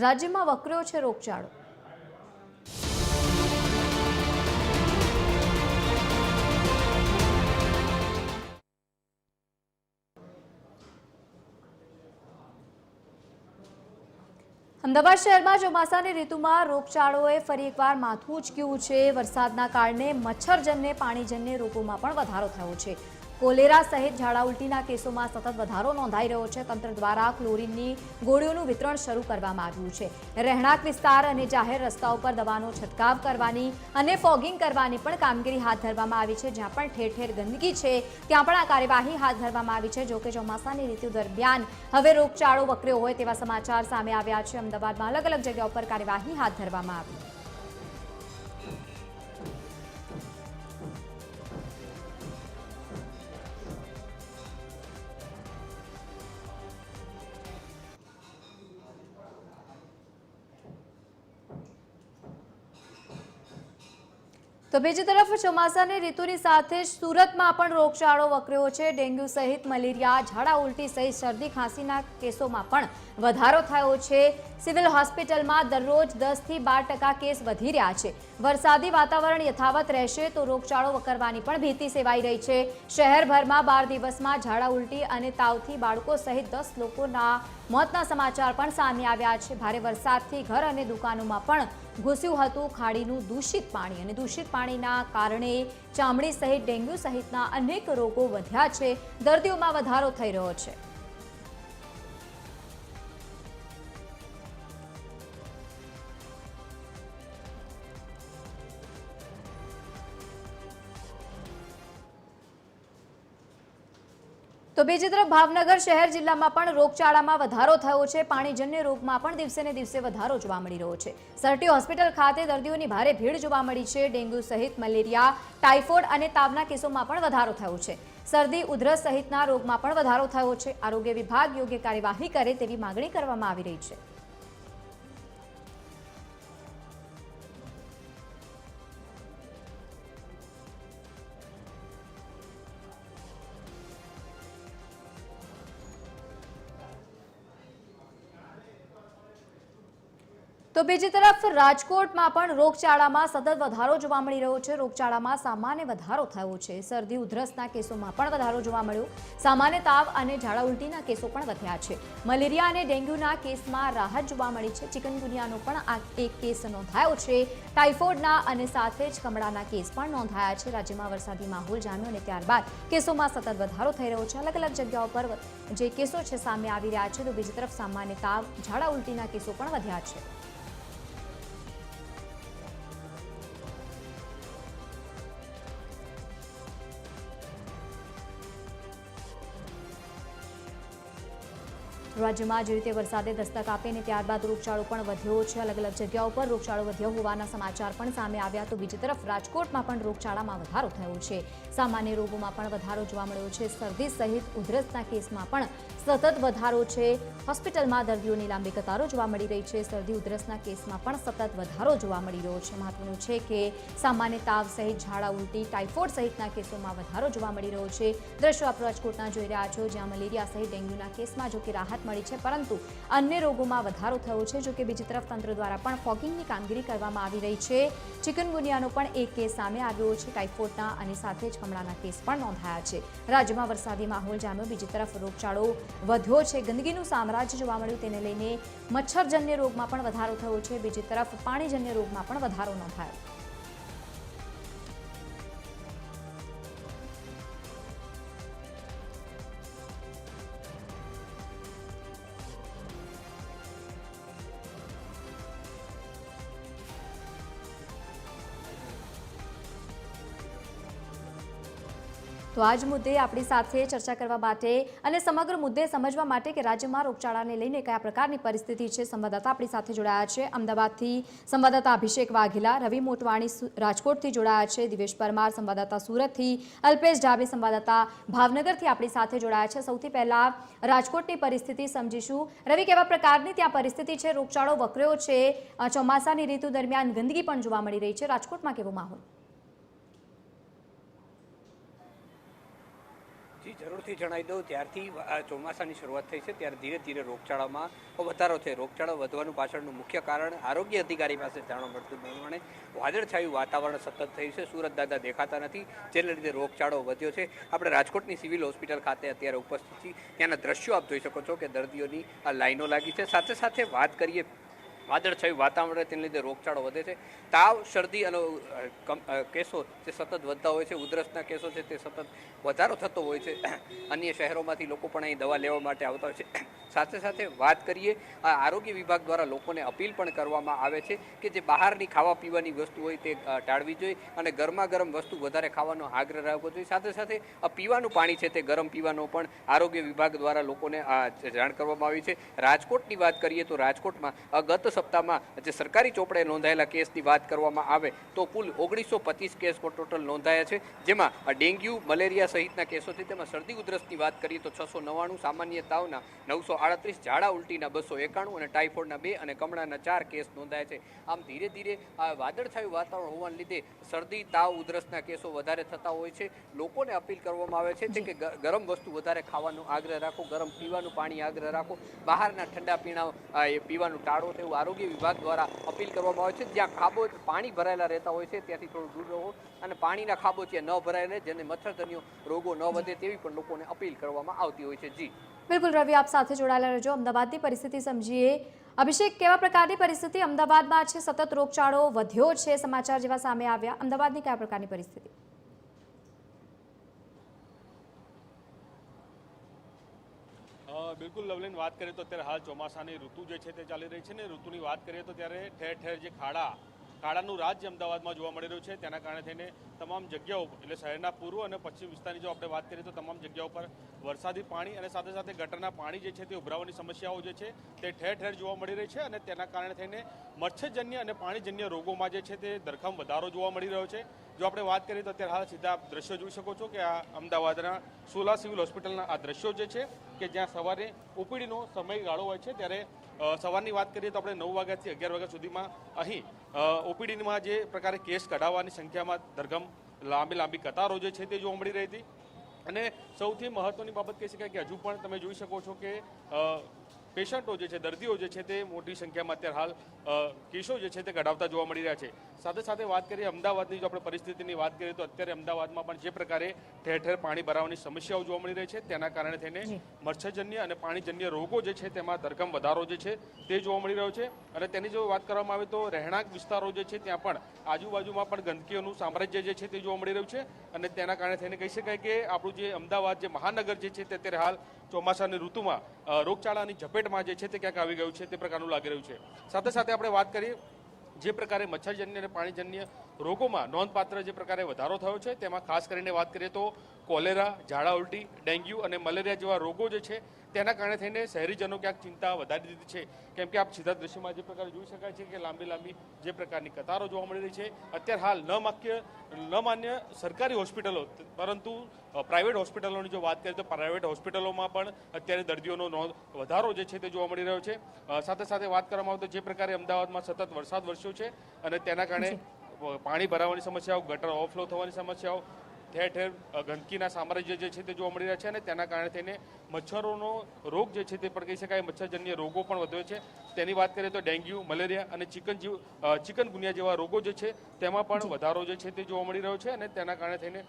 રાજ્યમાં વકર્યો છે રોગચાળો. અમદાવાદ શહેરમાં ચોમાસાની ઋતુમાં રોગચાળોએ ફરી એકવાર માથું ઉચક્યું છે. વરસાદના કારણે મચ્છરજન્ય, પાણીજન્ય રોગોમાં પણ વધારો થયો છે. કોલેરા સહિત ઝાડા ઉલટીના કેસોમાં સતત વધારો નોંધાઈ રહ્યો છે. તંત્ર દ્વારા ક્લોરીનની ગોળીઓનું વિતરણ શરૂ કરવામાં આવ્યું છે. રહેણાંક વિસ્તાર અને જાહેર રસ્તાઓ પર દવાનો છંટકાવ કરવાની અને ફોગિંગ કરવાની પણ કામગીરી હાથ ધરવામાં આવી છે. જ્યાં પણ ઠેર ઠેર ગંદકી છે, ત્યાં પણ આ કાર્યવાહી હાથ ધરવામાં આવી છે. જોકે ચોમાસાની ઋતુ દરમિયાન હવે રોગચાળો વકર્યો હોય તેવા સમાચાર સામે આવ્યા છે. અમદાવાદમાં અલગ અલગ જગ્યાઓ ઉપર કાર્યવાહી હાથ ધરવામાં આવી. તો બીજી તરફ ચોમાસાની ઋતુની સાથે જ સુરતમાં પણ રોગચાળો વકર્યો છે. ડેન્ગ્યુ સહિત મલેરિયા, ઝાડા ઉલટી સહિત શરદી ખાંસીના કેસોમાં પણ વધારો થયો છે. સિવિલ હોસ્પિટલમાં દરરોજ દસથી બાર ટકા કેસ વધી રહ્યા છે. વરસાદી વાતાવરણ યથાવત રહેશે તો રોગચાળો વકરવાની પણ ભીતિ સેવાઈ રહી છે. શહેરભરમાં બાર દિવસમાં ઝાડા ઉલટી અને તાવથી બાળકો સહિત દસ લોકોના મોતના સમાચાર પણ સામે આવ્યા છે. ભારે વરસાદથી ઘર અને દુકાનોમાં પણ ઘૂસ્યું હતું ખાડીનું દૂષિત પાણી અને દૂષિત પાણીના કારણે ચામડી સહિત ડેન્ગ્યુ સહિતના અનેક રોગો વધ્યા છે. દર્દીઓમાં વધારો થઈ રહ્યો છે. તો બીજી તરફ ભાવનગર શહેર જિલ્લામાં પણ રોગચાળામાં વધારો થયો છે. પાણીજન્ય રોગમાં પણ દિવસે ને દિવસે વધારો જોવા મળી રહ્યો છે. સરટી હોસ્પિટલ ખાતે દર્દીઓની ભારે ભીડ જોવા મળી છે. ડેન્ગ્યુ સહિત મલેરિયા, ટાઇફોઇડ અને તાવના કેસોમાં પણ વધારો થયો છે. શરદી, ઉધરસ સહિતના રોગમાં પણ વધારો થયો છે. આરોગ્ય વિભાગ યોગ્ય કાર્યવાહી કરે તેવી માંગણી કરવામાં આવી રહી છે. તો બીજી તરફ રાજકોટમાં પણ રોગચાળામાં સતત વધારો જોવા મળી રહ્યો છે. રોગચાળામાં સામાન્ય વધારો થયો છે. શરદી, ઉધરસના કેસોમાં પણ વધારો જોવા મળ્યો. સામાન્ય તાવ અને ઝાડા ઉલટીના કેસો પણ વધ્યા છે. મલેરિયા અને ડેન્ગ્યુના કેસમાં રાહત જોવા મળી છે. ચિકનગુનિયાનો પણ આ એક કેસ નોંધાયો છે. ટાઇફોઇડના અને સાથે જ કમળાના કેસ પણ નોંધાયા છે. રાજ્યમાં વરસાદી માહોલ જામ્યો અને ત્યારબાદ કેસોમાં સતત વધારો થઈ રહ્યો છે. અલગ અલગ જગ્યાઓ પર જે કેસો છે, સામે આવી રહ્યા છે. તો બીજી તરફ સામાન્ય તાવ, ઝાડા ઉલટીના કેસો પણ વધ્યા છે. રાજ્યમાં જે રીતે વરસાદે દસ્તક આપીને ત્યારબાદ રોગચાળો પણ વધ્યો છે. અલગ અલગ જગ્યાઓ પર રોગચાળો વધ્યો હોવાના સમાચાર પણ સામે આવ્યા. તો બીજી તરફ રાજકોટમાં પણ રોગચાળામાં વધારો થયો છે. સામાન્ય રોગોમાં પણ વધારો જોવા મળ્યો છે. શરદી સહિત ઉધરસના કેસમાં પણ સતત વધારો છે. હોસ્પિટલમાં દર્દીઓની લાંબી કતારો જોવા મળી રહી છે. શરદી ઉધરસના કેસમાં પણ સતત વધારો જોવા મળી રહ્યો છે. મહત્વનું છે કે સામાન્ય તાવ સહિત ઝાડા, ઉલટી, ટાઇફોઇડ સહિતના કેસોમાં વધારો જોવા મળી રહ્યો છે. દ્રશ્યો આપ રાજકોટના જોઈ રહ્યા છો. જ્યાં મલેરિયા સહિત ડેન્ગ્યુના કેસમાં જો કે રાહત મળી છે, પરંતુ અન્ય રોગોમાં વધારો થયો છે જો કે બીજી તરફ તંત્ર દ્વારા પણ ફોગિંગની કામગીરી કરવામાં આવી રહી છે. ચિકનગુનિયાનો પણ એક કેસ સામે આવ્યો છે. ટાઇફોઇડના અને સાથે જ કમળાના કેસ પણ નોંધાયા છે. રાજ્યમાં વરસાદી માહોલ જામ્યો. બીજી તરફ રોગચાળો વધ્યો છે. ગંદકીનું સામ્રાજ્ય જોવા મળ્યું તેને લઈને મચ્છરજન્ય રોગમાં પણ વધારો થયો છે. બીજી તરફ પાણીજન્ય રોગમાં પણ વધારો નોંધાયો. તો આજ મુદ્દે આપણી સાથે ચર્ચા કરવા માટે અને સમગ્ર મુદ્દે સમજવા માટે કે રાજ્યમાં રોગચાળાને લઈને કયા પ્રકારની પરિસ્થિતિ છે, સંવાદદાતા આપણી સાથે જોડાયા છે. અમદાવાદથી સંવાદદાતા અભિષેક વાઘેલા, રવિ મોટવાણી રાજકોટથી જોડાયા છે. દિવેશ પરમાર, સંવાદદાતા સુરતથી, અલ્પેશ ડાબી સંવાદદાતા ભાવનગરથી આપણી સાથે જોડાયા છે. સૌથી પહેલા રાજકોટની પરિસ્થિતિ સમજીશું. રવિ, કેવા પ્રકારની ત્યાં પરિસ્થિતિ છે? રોગચાળો વકર્યો છે. ચોમાસાની ઋતુ દરમિયાન ગંદકી પણ જોવા મળી રહી છે. રાજકોટમાં કેવો માહોલ? જરૂરથી જણાવી દઉં, ત્યારથી આ ચોમાસાની શરૂઆત થઈ છે, ત્યારે ધીરે ધીરે રોગચાળામાં વધારો થયો. રોગચાળો વધવાનું પાછળનું મુખ્ય કારણ આરોગ્ય અધિકારી પાસે જાણવા મળતું પ્રમાણે વાદળછાયું વાતાવરણ સતત થયું છે. સુરત દાદા દેખાતા નથી, જેને લીધે રોગચાળો વધ્યો છે. આપણે રાજકોટની સિવિલ હોસ્પિટલ ખાતે અત્યારે ઉપસ્થિત છીએ. ત્યાંના દ્રશ્યો આપ જોઈ શકો છો કે દર્દીઓની આ લાઈનો લાગી છે. સાથે સાથે વાત કરીએ વાદળછાયું વાતાવરણ તેને લીધે રોગચાળો વધે છે. તાવ, શરદી અને કેસો જે સતત વધતા હોય છે, ઉધરસના કેસો છે તે સતત વધારો થતો હોય છે. અન્ય શહેરોમાંથી લોકો પણ અહીં દવા લેવા માટે આવતા હોય છે. સાથે સાથે વાત કરીએ, આ આરોગ્ય વિભાગ દ્વારા લોકોને અપીલ પણ કરવામાં આવે છે કે જે બહારની ખાવા પીવાની વસ્તુ હોય તે ટાળવી જોઈએ અને ગરમા ગરમ વસ્તુ વધારે ખાવાનો આગ્રહ રાખવો જોઈએ. સાથે સાથે આ પીવાનું પાણી છે તે ગરમ પીવાનો પણ આરોગ્ય વિભાગ દ્વારા લોકોને જાણ કરવામાં આવી છે. રાજકોટની વાત કરીએ તો રાજકોટમાં ગત સપ્તાહમાં જે સરકારી ચોપડે નોંધાયેલા કેસની વાત કરવામાં આવે તો કુલ ઓગણીસો પચીસ કેસ ટોટલ નોંધાયા છે. જેમાં ડેન્ગ્યુ, મલેરિયા સહિતના કેસો છે તેમાં શરદી ઉધરસની વાત કરીએ તો છસો નવ્વાણું, સામાન્ય તાવના નવસો આડત્રીસ ઝાડા ઉલટીના બસો એકાણું અને ટાઇફોઇડના બે અને કમળાના ચાર કેસ નોંધાયા છે. આમ ધીરે ધીરે આ વાદળછાયું વાતાવરણ હોવાને લીધે શરદી, તાવ, ઉધરસના કેસો વધારે થતા હોય છે. લોકોને અપીલ કરવામાં આવે છે કે ગરમ વસ્તુ વધારે ખાવાનો આગ્રહ રાખો, ગરમ પીવાનું પાણી આગ્રહ રાખો. બહારના ઠંડા પીણા એ પીવાનું ટાળો તેવું આરોગ્ય વિભાગ દ્વારા અપીલ કરવામાં આવે છે. જ્યાં ખાબો, પાણી ભરાયેલા રહેતા હોય છે, ત્યાંથી થોડું દૂર રહો અને પાણીના ખાબોચિયા ન ભરાય રહે જેને મચ્છરજન્ય રોગો ન વધે તેવી પણ લોકોને અપીલ કરવામાં આવતી હોય છે. જી. બિલકુલ રવિ, આપ સાથે જોડાયેલા રહેજો. અમદાવાદની પરિસ્થિતિ સમજીએ. અભિષેક, કેવા પ્રકારની પરિસ્થિતિ? અમદાવાદમાં છે, સતત રોગચાળો વધ્યો છે, સમાચાર જેવા સામે આવ્યા. અમદાવાદની કયા પ્રકારની પરિસ્થિતિ? બિલકુલ લવલીન, વાત કરીએ તો અત્યારે હાલ ચોમાસાની ઋતુ જે છે તે ચાલી રહી છે ને, ઋતુની વાત કરીએ તો ત્યારે ઠેર ઠેર જે ખાડા ખાડાનું રાજ જે અમદાવાદમાં જોવા મળી રહ્યું છે. તેના કારણે થઈને તમામ જગ્યાઓ એટલે શહેરના પૂર્વ અને પશ્ચિમ વિસ્તારની જો આપણે વાત કરીએ તો તમામ જગ્યાઓ પર વરસાદી પાણી અને સાથે સાથે ગટરના પાણી જે છે તે ઉભરાવાની સમસ્યાઓ જે છે તે ઠેર ઠેર જોવા મળી રહી છે અને તેના કારણે થઈને મચ્છરજન્ય અને પાણીજન્ય રોગોમાં જે છે તે ધરખમ વધારો જોવા મળી રહ્યો છે. જો આપણે વાત કરીએ તો અત્યારે હાલ સીધા દ્રશ્યો જોઈ શકો છો કે આ અમદાવાદના સોલા સિવિલ હોસ્પિટલના આ દ્રશ્યો જે છે કે જ્યાં સવારે ઓપીડીનો સમયગાળો હોય છે, ત્યારે સવારની વાત કરીએ તો આપણે નવ વાગ્યાથી અગિયાર વાગ્યા સુધીમાં અહીં ઓપીડીમાં જે પ્રકારે કેસ કઢાવવાની સંખ્યામાં ધરગમ લાંબી લાંબી કતારો જે છે તે જોવા મળી રહી હતી. અને સૌથી મહત્વની બાબત કહી શકાય કે હજુ પણ તમે જોઈ શકો છો કે પેશન્ટો જે છે દર્દીઓ જે છે તે મોટી સંખ્યામાં અત્યારે હાલ કેસો જે છે તે કઢાવતા જોવા મળી રહ્યા છે. સાથે સાથે વાત કરીએ અમદાવાદની જો આપણે પરિસ્થિતિની વાત કરીએ તો અત્યારે અમદાવાદમાં પણ જે પ્રકારે ઠેર ઠેર પાણી ભરાવાની સમસ્યાઓ જોવા મળી રહી છે તેના કારણે થઈને મચ્છરજન્ય અને પાણીજન્ય રોગો જે છે તેમાં ધરખમ વધારો જે છે તે જોવા મળી રહ્યો છે. અને તેની જો વાત કરવામાં આવે તો રહેણાંક વિસ્તારો જે છે ત્યાં પણ આજુબાજુમાં પણ ગંદકીઓનું સામ્રાજ્ય જે છે તે જોવા મળી રહ્યું છે. અને તેના કારણે થઈને કહી શકાય કે આપણું જે અમદાવાદ જે મહાનગર જે છે તે અત્યારે હાલ ચોમાસાની ઋતુમાં રોગચાળાની ઝપેટમાં જે છે તે ક્યાંક આવી ગયું છે તે પ્રકારનું લાગી રહ્યું છે. સાથે સાથે આપણે વાત કરીએ જે પ્રકારે મચ્છરજન્ય અને પાણીજન્ય રોગોમાં નોંધપાત્ર જે પ્રકારે વધારો થયો છે, તેમાં ખાસ કરીને વાત કરીએ તો કોલેરા, ઝાડા ઉલટી, ડેન્ગ્યુ અને મલેરિયા જેવા રોગો જે છે, તેના કારણે થઈને શહેરીજનો ક્યાંક ચિંતા વધારી દીધી છે. કેમ કે આપ સીધા દ્રશ્યમાં જે પ્રકારે જોઈ શકાય છે કે લાંબી લાંબી જે પ્રકારની કતારો જોવા મળી રહી છે. અત્યારે હાલ ન માક્ય ન માન્ય સરકારી હોસ્પિટલો, પરંતુ પ્રાઇવેટ હોસ્પિટલોની જો વાત કરીએ તો પ્રાઇવેટ હોસ્પિટલોમાં પણ અત્યારે દર્દીઓનો નોંધ, વધારો જે છે તે જોવા મળી રહ્યો છે. સાથે સાથે વાત કરવામાં આવે તો જે પ્રકારે અમદાવાદમાં સતત વરસાદ વરસ્યો છે અને તેના કારણે પાણી ભરાવાની સમસ્યાઓ ગટર ઓવરફ્લો થવાની સમસ્યાઓ ઠેર ઠેર ગંદકીના સામ્રાજ્ય જે છે તે જોવા મળી રહ્યા છે અને તેના કારણે થઈને મચ્છરોનો રોગ જે છે તે પણ કહી શકાય મચ્છરજન્ય રોગો પણ વધ્યો છે. તેની વાત કરીએ તો ડેન્ગ્યુ મલેરિયા અને ચિકન જીવ ચિકનગુનિયા જેવા રોગો જે છે તેમાં પણ વધારો જે છે તે જોવા મળી રહ્યો છે અને તેના કારણે થઈને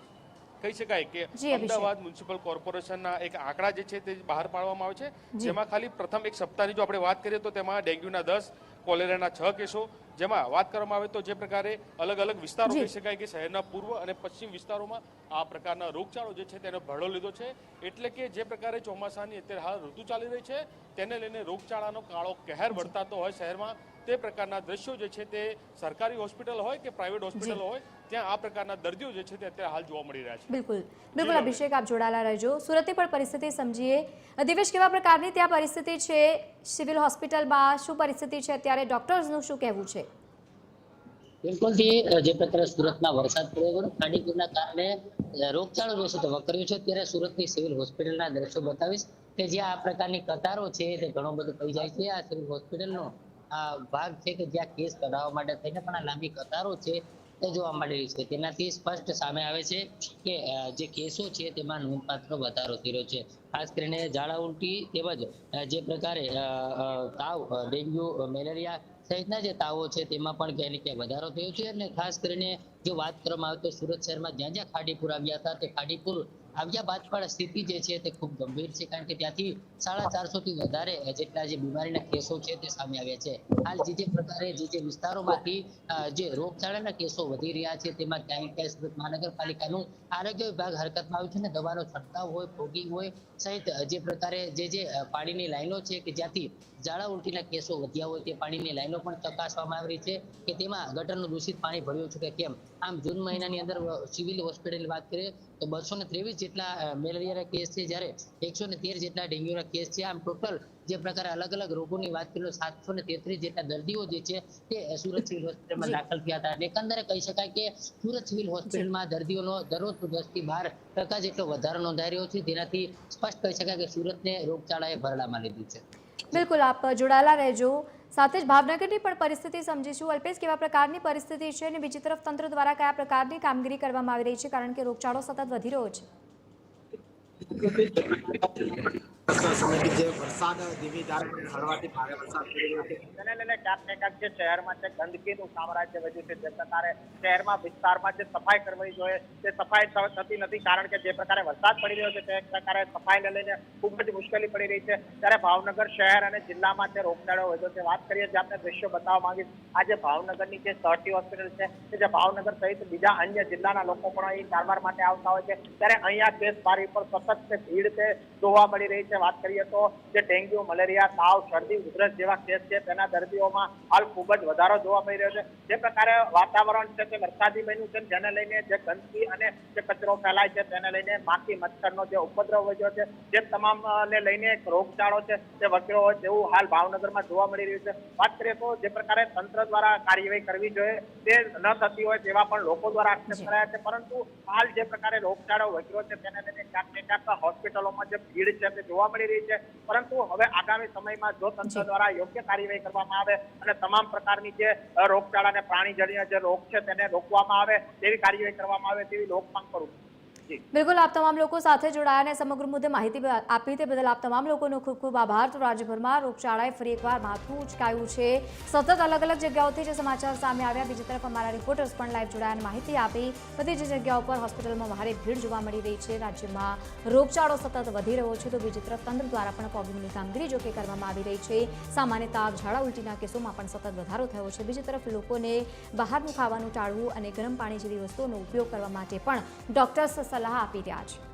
કહી શકાય કે અમદાવાદ મ્યુનિસિપલ કોર્પોરેશનના એક આંકડા જે છે તે બહાર પાડવામાં આવે છે. જેમાં ખાલી પ્રથમ એક સપ્તાહની જો આપણે વાત કરીએ તો તેમાં ડેન્ગ્યુના દસ કોલેરાના છ કેસો જેમાં વાત કરવામાં આવે તો જે પ્રકારે અલગ અલગ વિસ્તારો. કહી શકાય કે શહેરના પૂર્વ અને પશ્ચિમ વિસ્તારોમાં આ પ્રકારના રોગચાળો જે છે તેનો ભરડો લીધો છે. એટલે કે જે પ્રકારે ચોમાસાની અત્યારે હાલ ઋતુ ચાલી રહી છે તેને લઈને રોગચાળાનો કાળો કહેર વર્તાતો હોય શહેરમાં. તે પ્રકારના દ્રશ્યો જે છે તે સરકારી હોસ્પિટલ હોય કે પ્રાઇવેટ હોસ્પિટલ હોય ત્યાં આ પ્રકારના દર્દીઓ જે છે તે અત્યારે હાલ જોવા મળી રહ્યા છે. બિલકુલ. બિલકુલ અભિષેક આપ જોડાયેલા રહેજો. સુરતની પણ પરિસ્થિતિ સમજીએ. દિવેશ કેવા પ્રકારની? ત્યાં પરિસ્થિતિ છે. સિવિલ હોસ્પિટલમાં શું પરિસ્થિતિ છે? અત્યારે ડોક્ટર્સનું શું કહેવું છે? બિલકુલથી અ, જે પ્રકારે સુરતમાં વરસાદ પડ્યો હતો ખાડીપુરના કારણે રોગચાળો જે છે તે વકર્યો છે. ત્યારે સુરતની સિવિલ હોસ્પિટલના દ્રશ્યો બતાવીશ. કે જ્યાં આ પ્રકારની કતારો છે તે ઘણો બધો થઈ જાય છે. આ સિવિલ હોસ્પિટલનો આ ભાગ છે કે જ્યાં કેસ કઢાવવા માટે થઈને પણ આ લાંબી કતારો છે તે જોવા મળી રહી છે. તેનાથી સ્પષ્ટ સામે આવે છે કે જે કેસો છે તેમાં નોંધપાત્ર વધારો થઈ રહ્યો છે. ખાસ કરીને ઝાડા ઉલટી તેમજ જે પ્રકારે તાવ ડેન્ગ્યુ મેલેરિયા સહિતના જે તાવો છે તેમાં પણ ક્યાંય ને ક્યાંય વધારો થયો છે. અને ખાસ કરીને જો વાત કરવામાં આવે તો સુરત શહેરમાં જ્યાં જ્યાં ખાડીપુર આવ્યા હતા તે ખાડીપુર આવ્યા બાદ પણ સ્થિતિ જે છે તે ખૂબ ગંભીર છે કારણ કે ત્યાંથી સાડા ચારસો થી વધારે જેટલા જે બીમારીના કેસો છે તે સામે આવ્યા છે. હાલ જે જે પ્રકારે જે જે વિસ્તારોમાંથી જે રોગચાળાના કેસો વધી રહ્યા છે તેમાં ક્યાંય ક્યાંય સુરત મહાનગરપાલિકાનું આરોગ્ય વિભાગ હરકતમાં આવ્યું છે ને દવાનો છંટકાવ હોય ફોગિંગ હોય સહિત જે પ્રકારે જે જે પાણીની લાઈનો છે કે જ્યાંથી ઝાડા ઉલટીના કેસો વધ્યા હોય તે પાણીની લાઈનો પણ ચકાસવામાં આવી રહી છે કે તેમાં ગટરનું દૂષિત પાણી ભર્યું છે કે કેમ? આમ જૂન મહિનાની અંદર સિવિલ હોસ્પિટલની વાત કરીએ તો બસો ને ત્રેવીસ જેટલા મેલેરિયાના કેસ છે. જ્યારે એકસો ને તેર જેટલા ડેન્ગ્યુના કેસ છે. આમ ટોટલ જે પ્રકારે અલગ અલગ રોગોની વાત કરીએ સાતસો ને તેત્રીસ જેટલા દર્દીઓ જે છે તે સુરત સિવિલ હોસ્પિટલમાં દાખલ થયા હતા. એટલે એકંદરે કહી શકાય કે સુરત સિવિલ હોસ્પિટલમાં દર્દીઓનો દરરોજ દસથી બાર ટકા જેટલો વધારો નોંધાઈ રહ્યો છે. જેનાથી સ્પષ્ટ કહી શકાય કે સુરતને રોગચાળાએ ભરડામાં લીધી છે. બિલકુલ આપ જોડાયેલા રહેજો. સાથે જ ભાવનગરની પણ પરિસ્થિતિ સમજીશું અલ્પેશ, કેવા પ્રકારની પરિસ્થિતિ છે અને બીજી તરફ તંત્ર દ્વારા કયા પ્રકારની કામગીરી કરવામાં આવી રહી છે? કારણ કે રોગચાળો સતત વધી રહ્યો છે. સફાઈ કરવી જોઈએ છે ખૂબ જ મુશ્કેલી પડી રહી છે ત્યારે ભાવનગર શહેર અને જિલ્લામાં જે રોગચાળો વધ્યો છે વાત કરીએ જે આપણે દ્રશ્યો બતાવવા માંગીશ આજે ભાવનગરની જે સહટી હોસ્પિટલ છે કે જે ભાવનગર સહિત બીજા અન્ય જિલ્લાના લોકો પણ અહીં સારવાર માટે આવતા હોય છે. ત્યારે અહીંયા કેસ બારી પર સતત તે ભીડ છે જોવા મળી રહી છે. વાત કરીએ તો જે ડેન્ગ્યુ મલેરિયા તાવ શરદી ઉધરસ જેવા કેસ છે તેના દર્દીઓમાં હાલ ખૂબ જ વધારો જોવા મળી રહ્યો છે. જે પ્રકારે વાતાવરણ છે તે વરસાદી બન્યું છે જેને લઈને જે ગંદકી અને જે કચરો ફેલાય છે તેને લઈને માખી મચ્છરનો જે ઉપદ્રવ વધ્યો છે જે તમામ ને લઈને એક રોગચાળો છે તે વકરો હોય તેવું હાલ ભાવનગરમાં જોવા મળી રહ્યું છે. વાત કરીએ તો જે પ્રકારે તંત્ર દ્વારા કાર્યવાહી કરવી જોઈએ તે ન થતી હોય તેવા પણ લોકો દ્વારા આક્ષેપ કરાયા છે. પરંતુ હાલ જે પ્રકારે રોગચાળો વધ્યો છે તેને લઈને ક્યાંક ને ક્યાંક હોસ્પિટલોમાં જે ભીડ છે તે જોવા મળી રહી છે. પરંતુ હવે આગામી સમયમાં જો તંત્ર દ્વારા યોગ્ય કાર્યવાહી કરવામાં આવે અને તમામ પ્રકારની જે રોગચાળા અને પ્રાણીજન્ય જે રોગ છે તેને રોકવામાં આવે તેવી કાર્યવાહી કરવામાં આવે તેવી લોકમાંગ કરું બિલકુલ, આપ તમામ લોકો સાથે જોડાયા અને સમગ્ર મુદ્દે માહિતી આપી તે બદલ આપ તમામ લોકોનો ખૂબ ખૂબ આભાર. તો રાજ્યભરમાં રોગચાળાએ ફરી એકવાર માથું ઉચકાયું છે. સતત અલગ અલગ જગ્યાઓથી જે સમાચાર સામે આવ્યા, બીજી તરફ અમારા રિપોર્ટર્સ પણ લાઈવ જોડાયા અને માહિતી આપી. બધી જ જગ્યાઓ પર હોસ્પિટલમાં ભારે ભીડ જોવા મળી રહી છે. રાજ્યમાં રોગચાળો સતત વધી રહ્યો છે, તો બીજી તરફ તંત્ર દ્વારા પણ ફોગિંગની કામગીરી જોકે કરવામાં આવી રહી છે. સામાન્ય તાવ ઝાડા ઉલટીના કેસોમાં પણ સતત વધારો થયો છે. બીજી તરફ લોકોને બહારનું ખાવાનું ટાળવું અને ગરમ પાણી જેવી વસ્તુઓનો ઉપયોગ કરવા માટે પણ ડોક્ટર્સ સલાહ આપી રહ્યા છે